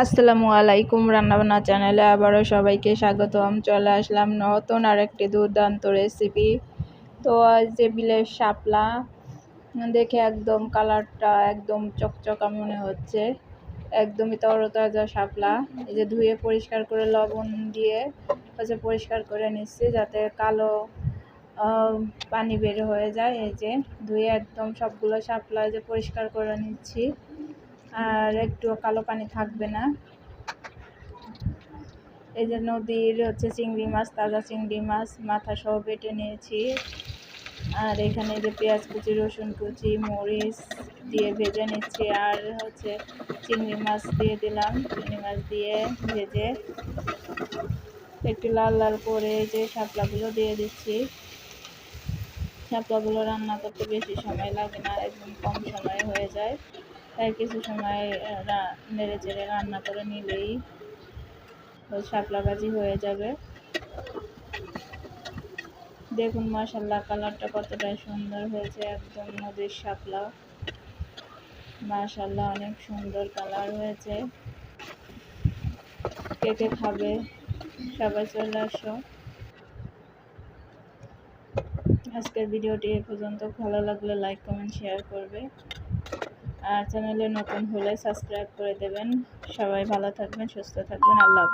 আসসালামু আলাইকুম রান্নাবান্না চ্যানেলে আবারও সবাইকে স্বাগতম। চলে আসলাম নতুন আর একটি দুর্দান্ত রেসিপি তো যে বিলের শাপলা, দেখে একদম কালারটা একদম চকচকা মনে হচ্ছে। একদমই তরতাজা শাপলা। এই যে ধুয়ে পরিষ্কার করে লবণ দিয়ে হচ্ছে পরিষ্কার করে নিচ্ছি যাতে কালো পানি বের হয়ে যায়। এই যে ধুয়ে একদম সবগুলো শাপলা যে পরিষ্কার করে নিচ্ছি। আর একটু কালো পানি থাকবে না। এই যে নদীর হচ্ছে চিংড়ি মাছ, তাজা চিংড়ি মাছ, মাথা সহ বেটে নিয়েছি। আর এখানে যে পেঁয়াজ কুচি, রসুন কুচি, মরিচ দিয়ে ভেজে নিচ্ছি। আর হচ্ছে চিংড়ি মাছ দিয়ে দিলাম। চিংড়ি মাছ দিয়ে ভেজে একটু লাল লাল করে যে শাপলাগুলো দিয়ে দিচ্ছি। শাপলাগুলো রান্না করতে বেশি সময় লাগে না, একদম কম সময় হয়ে যায়। তাই কিছু সময় নেড়ে চেড়ে রান্না করে নিলেই ওই শাপলা ভাজি হয়ে যাবে। দেখুন মশাল্লা কালারটা কতটা সুন্দর হয়েছে, একদম নদীর শাপলা। মাশাল্লাহ, অনেক সুন্দর কালার হয়েছে। কেটে খাবে, সবাই চলে আসো। আজকের ভিডিওটি এ পর্যন্ত। ভালো লাগলে লাইক কমেন্ট শেয়ার করবে। আর চ্যানেলে নতুন হলে সাবস্ক্রাইব করে দেবেন। সবাই ভালো থাকবেন সুস্থ থাকবেন। আল্লাহ